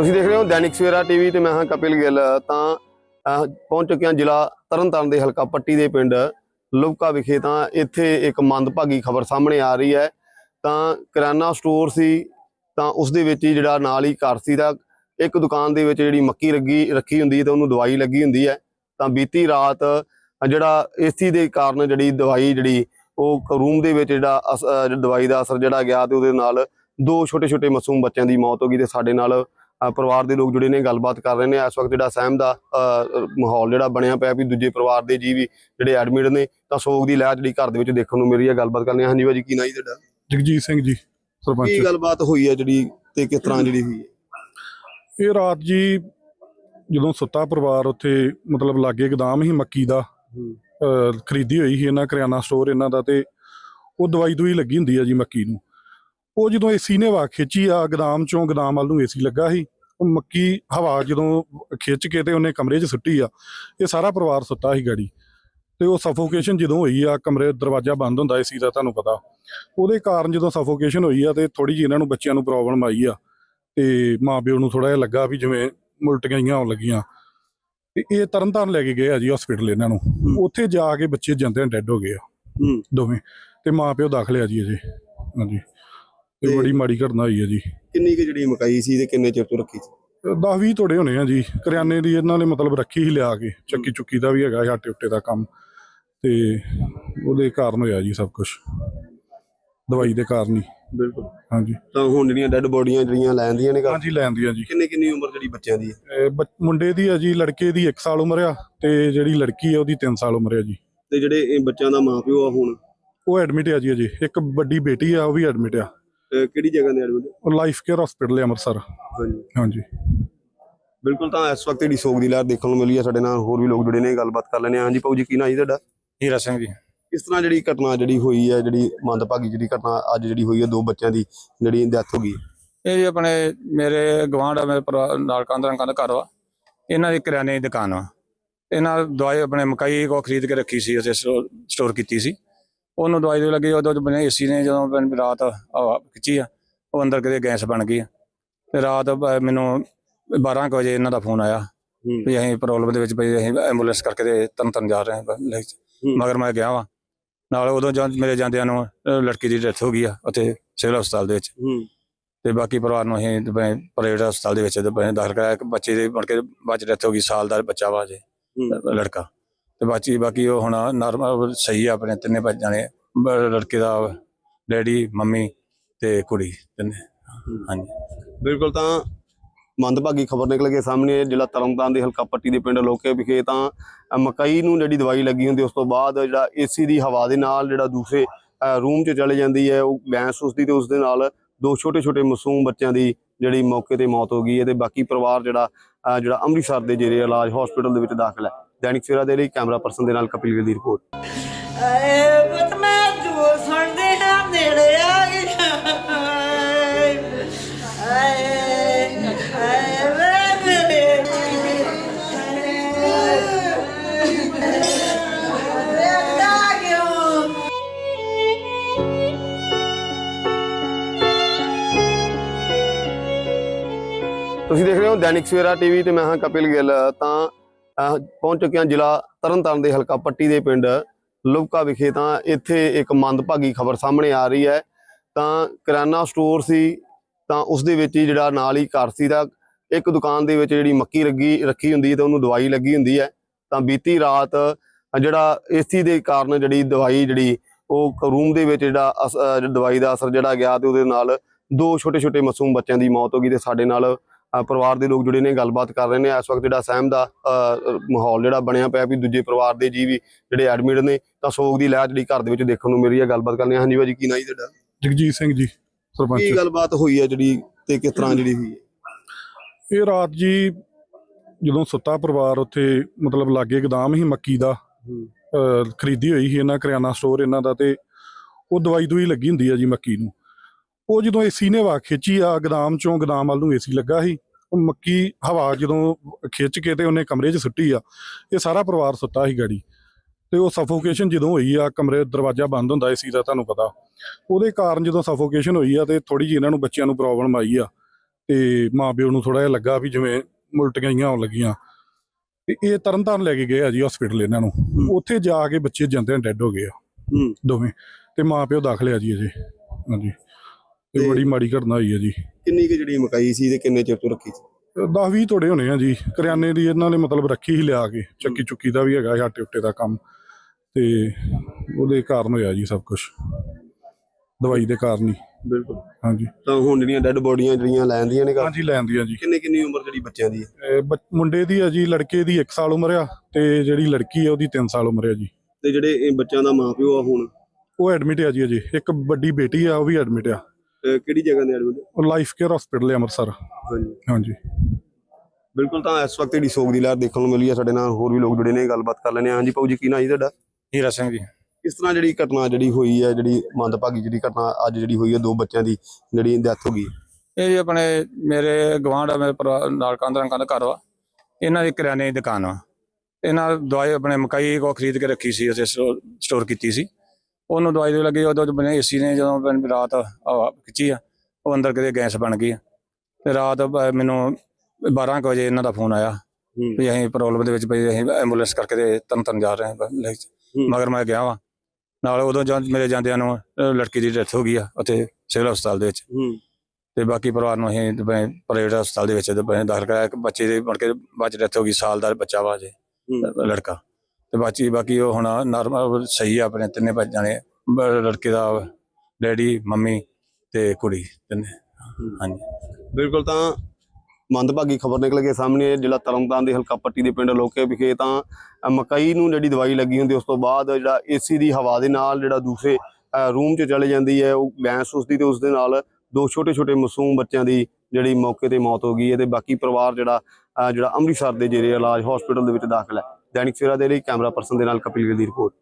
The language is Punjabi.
ਤੁਸੀਂ ਦੇਖ ਰਹੇ ਹੋ ਦੈਨਿਕ ਸਵੇਰਾ ਟੀਵੀ ਤੇ ਮੈਂ ਹਾਂ ਕਪਿਲ ਗਿੱਲ। ਤਾਂ ਪਹੁੰਚ ਚੁੱਕੇ ਹਾਂ ਜ਼ਿਲ੍ਹਾ ਤਰਨਤਾਰਨ ਦੇ ਹਲਕਾ ਪੱਟੀ ਦੇ ਪਿੰਡ ਲੁਬਕਾ ਵਿਖੇ। ਤਾਂ ਇੱਥੇ ਇੱਕ ਮੰਦਭਾਗੀ ਖਬਰ ਸਾਹਮਣੇ ਆ ਰਹੀ ਹੈ। ਤਾਂ ਕਿਰਾਨਾ ਸਟੋਰ ਸੀ ਤਾਂ ਉਸ ਦੇ ਵਿੱਚ ਹੀ ਜਿਹੜਾ ਨਾਲ ਹੀ ਘਰ ਸੀ ਤਾਂ ਇੱਕ ਦੁਕਾਨ ਦੇ ਵਿੱਚ ਜਿਹੜੀ ਮੱਕੀ ਰੱਗੀ ਰੱਖੀ ਹੁੰਦੀ ਹੈ ਤੇ ਉਹਨੂੰ ਦਵਾਈ ਲੱਗੀ ਹੁੰਦੀ ਹੈ। ਤਾਂ ਬੀਤੀ ਰਾਤ ਅਹ, ਜਿਹੜਾ ਏਸੀ ਦੇ ਕਾਰਨ ਜਿਹੜੀ ਦਵਾਈ ਜਿਹੜੀ ਉਹ ਰੂਮ ਦੇ ਵਿੱਚ ਜਿਹੜਾ ਅਸ- ਦਵਾਈ ਦਾ ਅਸਰ ਜਿਹੜਾ ਗਿਆ ਤੇ ਉਹਦੇ ਨਾਲ ਦੋ ਛੋਟੇ ਛੋਟੇ ਮਾਸੂਮ ਬੱਚਿਆਂ ਦੀ ਮੌਤ ਹੋ ਗਈ ਤੇ ਸਾਡੇ ਨਾਲ ਪਰਿਵਾਰ ਦੇ ਲੋਕ ਜੁੜੇ ਨੇ ਗੱਲਬਾਤ ਕਰ ਰਹੇ ਨੇ। ਇਸ ਵਕਤ ਜਿਹੜਾ ਸਹਿਮ ਦਾ ਮਾਹੌਲ ਜਿਹੜਾ ਬਣਿਆ ਪਿਆ ਵੀ ਦੂਜੇ ਪਰਿਵਾਰ ਦੇ ਜੀ ਵੀ ਜਿਹੜੇ ਐਡਮਿਟ ਨੇ ਤਾਂ ਸੋਗ ਦੀ ਲਹਿਰ ਜਿਹੜੀ ਘਰ ਦੇ ਵਿੱਚ ਦੇਖਣ ਨੂੰ ਮਿਲ ਰਹੀ ਹੈ। ਗੱਲਬਾਤ ਕਰਨੀ ਹਾਂਜੀ ਭਾਜੀ ਕੀ ਨਾਂ ਜੀ ਤੁਹਾਡਾ? ਜਗਜੀਤ ਸਿੰਘ ਜੀ ਕੀ ਸਰਪੰਚ ਗੱਲਬਾਤ ਹੋਈ ਹੈ ਜਿਹੜੀ ਤੇ ਕਿਸ ਤਰ੍ਹਾਂ ਜਿਹੜੀ ਹੋਈ ਹੈ? ਇਹ ਰਾਤ ਜੀ ਜਦੋਂ ਸੁੱਤਾ ਪਰਿਵਾਰ ਉੱਥੇ ਮਤਲਬ ਲਾਗੇ ਗਦਾਮ ਹੀ ਮੱਕੀ ਦਾ। ਖਰੀਦੀ ਹੋਈ ਸੀ ਇਹਨਾਂ ਕਰਿਆਨਾ ਸਟੋਰ ਇਹਨਾਂ ਦਾ ਤੇ ਉਹ ਦਵਾਈ ਦੂਈ ਲੱਗੀ ਹੁੰਦੀ ਆ ਜੀ ਮੱਕੀ ਨੂੰ। ਉਹ ਜਦੋਂ ਏਸੀ ਨੇ ਹਵਾ ਖਿੱਚੀ ਆ ਗਦਾਮ ਚੋਂ ਗਦਾਮ ਵੱਲ ਨੂੰ ਏਸੀ ਲੱਗਾ ਸੀ ਉਹ ਮੱਕੀ ਹਵਾ ਜਦੋਂ ਖਿੱਚ ਕੇ ਤੇ ਉਹਨੇ ਕਮਰੇ 'ਚ ਸੁੱਟੀ ਆ ਇਹ ਸਾਰਾ ਪਰਿਵਾਰ ਸੁੱਤਾ ਸੀ ਗਾੜੀ। ਤੇ ਉਹ ਸਫੋਕੇਸ਼ਨ ਜਦੋਂ ਹੋਈ ਆ ਕਮਰੇ ਦਰਵਾਜ਼ਾ ਬੰਦ ਹੁੰਦਾ ਏਸੀ ਦਾ ਤੁਹਾਨੂੰ ਪਤਾ। ਉਹਦੇ ਕਾਰਨ ਜਦੋਂ ਸਫੋਕੇਸ਼ਨ ਹੋਈ ਆ ਤੇ ਥੋੜੀ ਜਿਹੀ ਇਹਨਾਂ ਨੂੰ ਬੱਚਿਆਂ ਨੂੰ ਪ੍ਰੋਬਲਮ ਆਈ ਆ ਤੇ ਮਾਪਿਓ ਨੂੰ ਥੋੜਾ ਜਿਹਾ ਲੱਗਾ ਵੀ ਜਿਵੇਂ ਉਲਟੀਆਂ ਹੋਣ ਲੱਗੀਆਂ। ਤੇ ਇਹ ਤਰਨਤਾਰਨ ਲੈ ਕੇ ਗਏ ਆ ਜੀ ਹਸਪੀਟਲ ਇਹਨਾਂ ਨੂੰ। ਉੱਥੇ ਜਾ ਕੇ ਬੱਚੇ ਜਾਂਦੇ ਡੈੱਡ ਹੋ ਗਏ ਆ। ਦੋਵੇਂ। ਤੇ ਮਾਪਿਓ ਦਾਖਲ ਆ ਜੀ ਅਜੇ। ਹਾਂਜੀ। ਤੇ- ਬੜੀ ਮਾੜੀ ਘਟਨਾ ਹੋਈ ਆ ਜੀ। ਕਿੰਨੀ ਕੁ ਜਿਹੜੀ ਮਕਾਈ ਸੀ ਤੇ ਕਿੰਨੇ ਚਿਰ ਤੋਂ ਰੱਖੀ ਸੀ? 10 20 ਤੋੜੇ ਹੋਣੇ ਆ ਜੀ। ਕਰਿਆਨੇ ਦੀ ਇਹਨਾਂ ਨੇ ਮਤਲਬ ਰੱਖੀ ਹੀ ਲਿਆ ਕੇ। ਚੱਕੀ ਚੁੱਕੀ ਦਾ ਵੀ ਹੈਗਾ ਆਟੇ ਉੱਟੇ ਦਾ ਕੰਮ। ਤੇ ਉਹਦੇ ਕਾਰਨ ਹੋਇਆ ਜੀ ਸਭ ਕੁਝ ਦਵਾਈ ਦੇ ਕਾਰਨ ਹੀ। ਬਿਲਕੁਲ। ਹਾਂਜੀ। ਤਾਂ ਹੁਣ ਜਿਹੜੀਆਂ ਡੈੱਡ ਬੋਡੀਆਂ ਜਿਹੜੀਆਂ ਲੈਂਦੀਆਂ ਨੇ ਹਾਂਜੀ ਲੈਂਦੀ ਆ ਜੀ। ਕਿੰਨੇ ਕਿੰਨੀ ਉਮਰ ਜਿਹੜੀ ਬੱਚਿਆਂ ਦੀ ਹੈ? ਇਹ ਮੁੰਡੇ ਦੀ ਆ ਜੀ ਲੜਕੇ ਦੀ 1 ਸਾਲ ਉਮਰ ਆ ਤੇ ਜਿਹੜੀ ਲੜਕੀ ਆ ਉਹਦੀ 3 ਸਾਲ ਉਮਰ ਆ ਜੀ। ਤੇ ਜਿਹੜੇ ਇਹ ਬੱਚਿਆਂ ਦਾ ਮਾਪਿਓ ਆ ਹੁਣ? ਉਹ ਐਡਮਿਟ ਆ ਜੀ ਅਜੇ। ਇੱਕ ਵੱਡੀ ਬੇਟੀ ਆ ਉਹ ਵੀ ਐਡਮਿਟ ਆ। ਕਿਹੜੀ ਜਗ੍ਹਾ ਤੇ ਐਡਮਿਟ ਉਹ ਲਾਈਫ ਕੇਅਰ ਹਸਪੀਟਲ ਹੈ ਅੰਮ੍ਰਿਤਸਰ। ਹਾਂਜੀ। ਹਾਂਜੀ। ਬਿਲਕੁਲ ਤਾਂ ਇਸ ਵਕਤ ਜਿਹੜੀ ਸੋਗ ਦੀ ਲਹਿਰ ਦੇਖਣ ਨੂੰ ਮਿਲੀ ਹੈ ਸਾਡੇ ਨਾਲ ਹੋਰ ਵੀ ਲੋਕ ਜੁੜੇ ਨੇ ਗੱਲਬਾਤ ਕਰ ਲੈਣੇ ਹਾਂਜੀ ਭਾਊ ਜੀ ਕੀ ਨਾਂ ਜੀ ਤੁਹਾਡਾ? ਹੀਰਾ ਸਿੰਘ ਜੀ। ਇਸ ਤਰ੍ਹਾਂ ਜਿਹੜੀ ਘਟਨਾ ਜਿਹੜੀ ਹੋਈ ਹੈ ਜਿਹੜੀ ਮੰਦਭਾਗੀ ਜਿਹੜੀ ਘਟਨਾ ਅੱਜ ਜਿਹੜੀ ਹੋਈ ਹੈ ਦੋ ਬੱਚਿਆਂ ਦੀ ਜਿਹੜੀ ਡੈਥ ਹੋ ਗਈ? ਇਹ ਜੀ ਆਪਣੇ ਮੇਰੇ ਗਵਾਂਢ ਆ ਮੇਰੇ ਨਾਲ ਕੰਧ ਕੰਧ ਘਰ ਵਾ। ਇਹਨਾਂ ਦੀ ਕਰਿਆਨੇ ਦੀ ਦੁਕਾਨ ਵਾ। ਇਹਨਾਂ ਦਵਾਈ ਆਪਣੇ ਮਕਾਈ ਕੋ ਖਰੀਦ ਕੇ ਰੱਖੀ ਸੀ ਉੱਥੇ ਸਟੋਰ ਕੀਤੀ ਸੀ। ਉਹਨੂੰ ਦਵਾਈ ਦੇ ਲੱਗੀ ਉਦੋਂ ਬਣੇ ਏਸੀ ਨੇ ਜਦੋਂ ਰਾਤ ਹਵਾ ਖਿੱਚੀ ਆ ਉਹ ਅੰਦਰ ਕਿਤੇ ਗੈਸ ਬਣ ਗਈ ਆ। ਤੇ ਰਾਤ ਮੈਨੂੰ 12 ਕੁ ਵਜੇ ਇਹਨਾਂ ਦਾ ਫੋਨ ਆਇਆ ਵੀ ਅਸੀਂ ਪ੍ਰੋਬਲਮ ਦੇ ਵਿੱਚ ਪਈ ਅਸੀਂ ਐਂਬੂਲੈਂਸ ਕਰਕੇ ਤੇ ਤਰਨ ਤਰਨ ਜਾ ਰਹੇ ਹਾਂ। ਮਗਰ ਮੈਂ ਗਿਆ ਵਾਂ। ਨਾਲ ਉਦੋਂ ਜਦ ਮੇਰੇ ਜਾਂਦਿਆਂ ਨੂੰ ਲੜਕੀ ਦੀ ਡੈਥ ਹੋ ਗਈ ਆ ਉੱਥੇ ਸਿਵਲ ਹਸਪਤਾਲ ਦੇ ਵਿੱਚ। ਤੇ ਬਾਕੀ ਪਰਿਵਾਰ ਨੂੰ ਅਸੀਂ ਪ੍ਰਾਈਵੇਟ ਹਸਪਤਾਲ ਦੇ ਵਿੱਚ ਦਾਖਲ ਕਰਾਇਆ। ਇੱਕ ਬੱਚੇ ਦੇ ਮੁੜ ਕੇ ਬਾਅਦ ਡੈਥ ਹੋ ਗਈ ਸਾਲ ਦਾ ਬੱਚਾ ਵਾ ਜੇ ਲੜਕਾ। ਤੇ ਬਾਕੀ ਬਾਕੀ ਉਹ ਹੁਣ ਨਾਰਮਲ ਸਹੀ ਆ ਆਪਣੇ ਤਿੰਨੇ ਬੱਚ ਜਾਣੇ। ਲੜਕੇ ਦਾ ਡੈਡੀ ਮੰਮੀ ਤੇ ਕੁੜੀ ਤਿੰਨੇ। ਹਾਂਜੀ। ਬਿਲਕੁਲ ਤਾਂ ਮੰਦਭਾਗੀ ਖਬਰ ਨਿਕਲ ਕੇ ਸਾਹਮਣੇ ਜ਼ਿਲ੍ਹਾ ਤਰਨਤਾਰਨ ਦੇ ਹਲਕਾ ਪੱਟੀ ਦੇ ਪਿੰਡ ਲੋਕੇ ਵਿਖੇ ਤਾਂ ਮਕਈ ਨੂੰ ਜਿਹੜੀ ਦਵਾਈ ਲੱਗੀ ਹੁੰਦੀ ਉਸ ਤੋਂ ਬਾਅਦ ਜਿਹੜਾ ਏਸੀ ਦੀ ਹਵਾ ਦੇ ਨਾਲ ਜਿਹੜਾ ਦੂਸਰੇ ਰੂਮ 'ਚ ਚਲੇ ਜਾਂਦੀ ਹੈ ਉਹ ਗੈਸ ਉਸਦੀ ਤੇ ਉਸ ਦੇ ਨਾਲ ਦੋ ਛੋਟੇ ਛੋਟੇ ਮਾਸੂਮ ਬੱਚਿਆਂ ਦੀ ਜਿਹੜੀ ਮੌਕੇ ਤੇ ਮੌਤ ਹੋ ਗਈ ਹੈ ਤੇ ਬਾਕੀ ਪਰਿਵਾਰ ਜਿਹੜਾ ਜਿਹੜਾ ਅੰਮ੍ਰਿਤਸਰ ਦੇ ਜਿਹੜੇ ਇਲਾਜ ਹਸਪੀਟਲ ਦੇ ਵਿੱਚ ਦਾਖਲ ਹੈ। ਦੈਨਿਕ ਸਵੇਰਾ ਦੇ ਲਈ ਕੈਮਰਾ ਪਰਸਨ ਦੇ ਨਾਲ ਕਪਿਲ ਗਿੱਲ ਦੀ ਰਿਪੋਰਟ। ਆਏ ਪੁੱਤ ਮੈਂ ਜੋ ਸੁਣਦੇ ਹਾਂ ਨੇੜੇ ਆ ਗਈ ਆਏ ਆਏ ਵੇ ਮੇਰੇ ਰੇਤਾ ਕਿਉਂ ਤੁਸੀਂ ਦੇਖ ਰਹੇ ਹੋ ਦੈਨਿਕ ਸਵੇਰਾ ਟੀਵੀ ਤੇ ਮੈਂ ਹਾਂ ਕਪਿਲ ਗਿੱਲ। ਤਾਂ ਪਹੁੰਚ ਚੁੱਕੇ ਹਾਂ ਜ਼ਿਲ੍ਹਾ ਤਰਨਤਾਰਨ ਦੇ ਹਲਕਾ ਪੱਟੀ ਦੇ ਪਿੰਡ ਲੁਬਕਾ ਵਿਖੇ। ਤਾਂ ਇੱਥੇ ਇੱਕ ਮੰਦਭਾਗੀ ਖਬਰ ਸਾਹਮਣੇ ਆ ਰਹੀ ਹੈ। ਤਾਂ ਕਿਰਾਨਾ ਸਟੋਰ ਸੀ ਤਾਂ ਉਸ ਦੇ ਵਿੱਚ ਹੀ ਜਿਹੜਾ ਨਾਲ ਹੀ ਘਰ ਸੀ ਤਾਂ ਇੱਕ ਦੁਕਾਨ ਦੇ ਵਿੱਚ ਜਿਹੜੀ ਮੱਕੀ ਲੱਗੀ ਰੱਖੀ ਹੁੰਦੀ ਹੈ ਤੇ ਉਹਨੂੰ ਦਵਾਈ ਲੱਗੀ ਹੁੰਦੀ ਹੈ। ਤਾਂ ਬੀਤੀ ਰਾਤ ਅਹ, ਜਿਹੜਾ ਏਸੀ ਦੇ ਕਾਰਨ ਜਿਹੜੀ ਦਵਾਈ ਜਿਹੜੀ ਉਹ ਰੂਮ ਦੇ ਵਿੱਚ ਜਿਹੜਾ ਅਸ- ਦਵਾਈ ਦਾ ਅਸਰ ਜਿਹੜਾ ਗਿਆ ਤੇ ਉਹਦੇ ਨਾਲ ਦੋ ਛੋਟੇ ਛੋਟੇ ਮਾਸੂਮ ਬੱਚਿਆਂ ਦੀ ਮੌਤ ਹੋ ਗਈ ਤੇ ਸਾਡੇ ਨਾਲ ਪਰਿਵਾਰ ਦੇ ਲੋਕ ਜੁੜੇ ਨੇ ਗੱਲਬਾਤ ਕਰ ਰਹੇ ਨੇ। ਇਸ ਵਕਤ ਜਿਹੜਾ ਸਹਿਮ ਦਾ ਮਾਹੌਲ ਜਿਹੜਾ ਬਣਿਆ ਪਿਆ ਵੀ ਦੂਜੇ ਪਰਿਵਾਰ ਦੇ ਜੀ ਵੀ ਜਿਹੜੇ ਐਡਮਿਟ ਨੇ ਤਾਂ ਸੋਗ ਦੀ ਲਹਿਰ ਜਿਹੜੀ ਘਰ ਦੇ ਵਿੱਚ ਦੇਖਣ ਨੂੰ ਮਿਲ ਰਹੀ ਹੈ। ਗੱਲਬਾਤ ਕਰਨੀ ਹਾਂਜੀ ਭਾਜੀ ਕੀ ਨਾਂ ਜੀ ਤੁਹਾਡਾ? ਜਗਜੀਤ ਸਿੰਘ ਜੀ ਸਰਪੰਚ। ਕੀ ਗੱਲਬਾਤ ਹੋਈ ਹੈ ਜਿਹੜੀ ਤੇ ਕਿਸ ਤਰ੍ਹਾਂ ਜਿਹੜੀ ਹੋਈ ਹੈ? ਇਹ ਰਾਤ ਜੀ ਜਦੋਂ ਸੁੱਤਾ ਪਰਿਵਾਰ ਉੱਥੇ ਮਤਲਬ ਲਾਗੇ ਗਦਾਮ ਹੀ ਮੱਕੀ ਦਾ। ਖਰੀਦੀ ਹੋਈ ਸੀ ਇਹਨਾਂ ਕਰਿਆਨਾ ਸਟੋਰ ਇਹਨਾਂ ਦਾ ਤੇ ਉਹ ਦਵਾਈ ਦੂਈ ਲੱਗੀ ਹੁੰਦੀ ਆ ਜੀ ਮੱਕੀ ਨੂੰ। ਉਹ ਜਦੋਂ ਏਸੀ ਨੇ ਹਵਾ ਖਿੱਚੀ ਆ ਗਦਾਮ ਚੋਂ ਗਦਾਮ ਵੱਲ ਨੂੰ ਏਸੀ ਲੱਗਾ ਸੀ ਉਹ ਮੱਕੀ ਹਵਾ ਜਦੋਂ ਖਿੱਚ ਕੇ ਤੇ ਉਹਨੇ ਕਮਰੇ 'ਚ ਸੁੱਟੀ ਆ ਇਹ ਸਾਰਾ ਪਰਿਵਾਰ ਸੁੱਤਾ ਸੀ ਗਾੜੀ। ਤੇ ਉਹ ਸਫੋਕੇਸ਼ਨ ਜਦੋਂ ਹੋਈ ਆ ਕਮਰੇ ਦਰਵਾਜ਼ਾ ਬੰਦ ਹੁੰਦਾ ਏਸੀ ਦਾ ਤੁਹਾਨੂੰ ਪਤਾ। ਉਹਦੇ ਕਾਰਨ ਜਦੋਂ ਸਫੋਕੇਸ਼ਨ ਹੋਈ ਆ ਤੇ ਥੋੜੀ ਜਿਹੀ ਇਹਨਾਂ ਨੂੰ ਬੱਚਿਆਂ ਨੂੰ ਪ੍ਰੋਬਲਮ ਆਈ ਆ ਤੇ ਮਾਪਿਓ ਨੂੰ ਥੋੜਾ ਜਿਹਾ ਲੱਗਾ ਵੀ ਜਿਵੇਂ ਉਲਟੀਆਂ ਜਿਹੀਆਂ ਹੋਣ ਲੱਗੀਆਂ। ਤੇ ਇਹ ਤਰਨਤਾਰਨ ਲੈ ਕੇ ਗਏ ਆ ਜੀ ਹਸਪੀਟਲ ਇਹਨਾਂ ਨੂੰ। ਉੱਥੇ ਜਾ ਕੇ ਬੱਚੇ ਜਾਂਦੇ ਡੈੱਡ ਹੋ ਗਏ ਆ। ਦੋਵੇਂ। ਤੇ ਮਾਪਿਓ ਦਾਖਲ ਆ ਜੀ ਅਜੇ। ਹਾਂਜੀ। ਤੇ ਬੜੀ ਮਾੜੀ ਘਟਨਾ ਹੋਈ ਹੈ ਜੀ। ਕਿੰਨੀ ਕੁ ਜਿਹੜੀ ਮਕਾਈ ਸੀ ਤੇ ਕਿੰਨੇ ਚਿਰ ਤੋਂ ਰੱਖੀ ਸੀ? 10 20 ਤੋੜੇ ਹੋਣੇ ਆ ਜੀ। ਕਰਿਆਨੇ ਦੀ ਇਹਨਾਂ ਨੇ ਮਤਲਬ ਰੱਖੀ ਹੀ ਲਿਆ ਕੇ। ਚੱਕੀ ਚੁੱਕੀ ਦਾ ਵੀ ਹੈਗਾ ਆਟੇ ਉੱਟੇ ਦਾ ਕੰਮ। ਤੇ ਉਹਦੇ ਕਾਰਨ ਹੋਇਆ ਜੀ ਸਭ ਕੁਝ ਦਵਾਈ ਦੇ ਕਾਰਨ ਹੀ। ਬਿਲਕੁਲ। ਹਾਂਜੀ। ਤਾਂ ਹੁਣ ਜਿਹੜੀਆਂ ਡੈੱਡ ਬੋਡੀਆਂ ਜਿਹੜੀਆਂ ਲੈਂਦੀਆਂ ਨੇ ਹਾਂਜੀ ਲੈਂਦੀ ਆ ਜੀ। ਕਿੰਨੇ ਕਿੰਨੀ ਉਮਰ ਜਿਹੜੀ ਬੱਚਿਆਂ ਦੀ ਹੈ? ਮੁੰਡੇ ਦੀ ਆ ਜੀ ਲੜਕੇ ਦੀ 1 ਸਾਲ ਉਮਰ ਆ ਤੇ ਜਿਹੜੀ ਲੜਕੀ ਆ ਉਹਦੀ 3 ਸਾਲ ਉਮਰ ਆ ਜੀ। ਤੇ ਜਿਹੜੇ ਇਹ ਬੱਚਿਆਂ ਦਾ ਮਾਪਿਓ ਆ ਹੁਣ? ਉਹ ਐਡਮਿਟ ਆ ਜੀ ਅਜੇ। ਇੱਕ ਵੱਡੀ ਬੇਟੀ ਆ ਉਹ ਵੀ ਐਡਮਿਟ ਆ। ਕਿਹੜੀ ਜਗ੍ਹਾ ਤੇ ਐਡਮਿਟ ਉਹ ਲਾਈਫ ਕੇਅਰ ਹਸਪੀਟਲ ਹੈ ਅੰਮ੍ਰਿਤਸਰ। ਹਾਂਜੀ। ਹਾਂਜੀ। ਬਿਲਕੁਲ ਤਾਂ ਇਸ ਵਕਤ ਜਿਹੜੀ ਸੋਗ ਦੀ ਲਹਿਰ ਦੇਖਣ ਨੂੰ ਮਿਲੀ ਹੈ ਸਾਡੇ ਨਾਲ ਹੋਰ ਵੀ ਲੋਕ ਜੁੜੇ ਨੇ ਗੱਲਬਾਤ ਕਰ ਲੈਣੇ ਹਾਂਜੀ ਭਾਊ ਜੀ ਕੀ ਨਾਂ ਜੀ ਤੁਹਾਡਾ? ਹੀਰਾ ਸਿੰਘ ਜੀ। ਕਿਸ ਤਰ੍ਹਾਂ ਜਿਹੜੀ ਘਟਨਾ ਜਿਹੜੀ ਹੋਈ ਹੈ ਜਿਹੜੀ ਮੰਦਭਾਗੀ ਜਿਹੜੀ ਘਟਨਾ ਅੱਜ ਜਿਹੜੀ ਹੋਈ ਹੈ ਦੋ ਬੱਚਿਆਂ ਦੀ ਜਿਹੜੀ ਡੈਥ ਹੋ ਗਈ? ਇਹ ਜੀ ਆਪਣੇ ਮੇਰੇ ਗਵਾਂਢ ਆ ਮੇਰੇ ਭਰਾ ਨਾਲ ਕੰਧ ਰੰਗਾਂ ਦਾ ਘਰ ਵਾ। ਇਹਨਾਂ ਦੀ ਕਰਿਆਨੇ ਦੀ ਦੁਕਾਨ ਵਾ। ਇਹਨਾਂ ਦਵਾਈ ਆਪਣੇ ਮਕਾਈ ਕੋ ਖਰੀਦ ਕੇ ਰੱਖੀ ਸੀ ਅਸੀਂ ਸਟੋਰ ਕੀਤੀ ਸੀ। ਉਹਨੂੰ ਦਵਾਈ ਦੇ ਲੱਗੀ ਉਦੋਂ ਬਣੇ ਏਸੀ ਨੇ ਜਦੋਂ ਰਾਤ ਹਵਾ ਖਿੱਚੀ ਆ ਉਹ ਅੰਦਰ ਕਿਤੇ ਗੈਸ ਬਣ ਗਈ ਆ। ਤੇ ਰਾਤ ਮੈਨੂੰ 12 ਕੁ ਵਜੇ ਇਹਨਾਂ ਦਾ ਫੋਨ ਆਇਆ ਵੀ ਅਸੀਂ ਪ੍ਰੋਬਲਮ ਦੇ ਵਿੱਚ ਪਈ ਅਸੀਂ ਐਂਬੂਲੈਂਸ ਕਰਕੇ ਤੇ ਤਰਨ ਤਰਨ ਜਾ ਰਹੇ ਹਾਂ। ਮਗਰ ਮੈਂ ਗਿਆ ਵਾਂ। ਨਾਲ ਉਦੋਂ ਮੇਰੇ ਜਾਂਦਿਆਂ ਨੂੰ ਲੜਕੀ ਦੀ ਡੈਥ ਹੋ ਗਈ ਆ ਉੱਥੇ ਸਿਵਲ ਹਸਪਤਾਲ ਦੇ ਵਿੱਚ। ਤੇ ਬਾਕੀ ਪਰਿਵਾਰ ਨੂੰ ਅਸੀਂ ਪ੍ਰਾਈਵੇਟ ਹਸਪਤਾਲ ਦੇ ਵਿੱਚ ਦਾਖਲ ਕਰਾਇਆ। ਇੱਕ ਬੱਚੇ ਦੇ ਮੁੜ ਕੇ ਬਾਅਦ ਡੈਥ ਹੋ ਗਈ ਸਾਲ ਦਾ ਬੱਚਾ ਵਾ ਜੇ ਲੜਕਾ। ਤੇ ਬਾਕੀ ਬਾਕੀ ਉਹ ਹੁਣ ਨਾਰਮਲ ਸਹੀ ਆ ਆਪਣੇ ਤਿੰਨੇ ਨੇ ਬ- ਲੜਕੇ ਦਾ ਡੈਡੀ ਮੰਮੀ ਤੇ ਕੁੜੀ ਤਿੰਨੇ। ਹਾਂਜੀ। ਬਿਲਕੁਲ ਤਾਂ ਮੰਦਭਾਗੀ ਖਬਰ ਨਿਕਲ ਕੇ ਸਾਹਮਣੇ। ਜ਼ਿਲ੍ਹਾ ਤਰਨਤਾਰਨ ਦੇ ਹਲਕਾ ਪੱਟੀ ਦੇ ਪਿੰਡ ਲੋਕੇ ਵਿਖੇ ਤਾਂ ਮਕਈ ਨੂੰ ਜਿਹੜੀ ਦਵਾਈ ਲੱਗੀ ਹੁੰਦੀ ਉਸ ਤੋਂ ਬਾਅਦ ਜਿਹੜਾ ਏਸੀ ਦੀ ਹਵਾ ਦੇ ਨਾਲ ਜਿਹੜਾ ਦੂਸਰੇ ਰੂਮ 'ਚ ਚਲੇ ਜਾਂਦੀ ਹੈ ਉਹ ਗੈਸ ਉਸਦੀ ਤੇ ਉਸ ਦੇ ਨਾਲ ਦੋ ਛੋਟੇ ਛੋਟੇ ਮਾਸੂਮ ਬੱਚਿਆਂ ਦੀ ਜਿਹੜੀ ਮੌਕੇ ਤੇ ਮੌਤ ਹੋ ਗਈ ਹੈ ਤੇ ਬਾਕੀ ਪਰਿਵਾਰ ਜਿਹੜਾ ਜਿਹੜਾ ਅੰਮ੍ਰਿਤਸਰ ਦੇ ਜੇਰੇ ਇਲਾਜ ਹਸਪੀਟਲ ਦੇ ਵਿੱਚ ਦਾਖਲ ਹੈ। ਦੈਨਿਕ ਸਵੇਰਾ ਦੇ ਲਈ ਕੈਮਰਾ ਪਰਸਨ ਦੇ ਨਾਲ ਕਪਿਲ ਗਿੱਲ ਦੀ ਰਿਪੋਰਟ।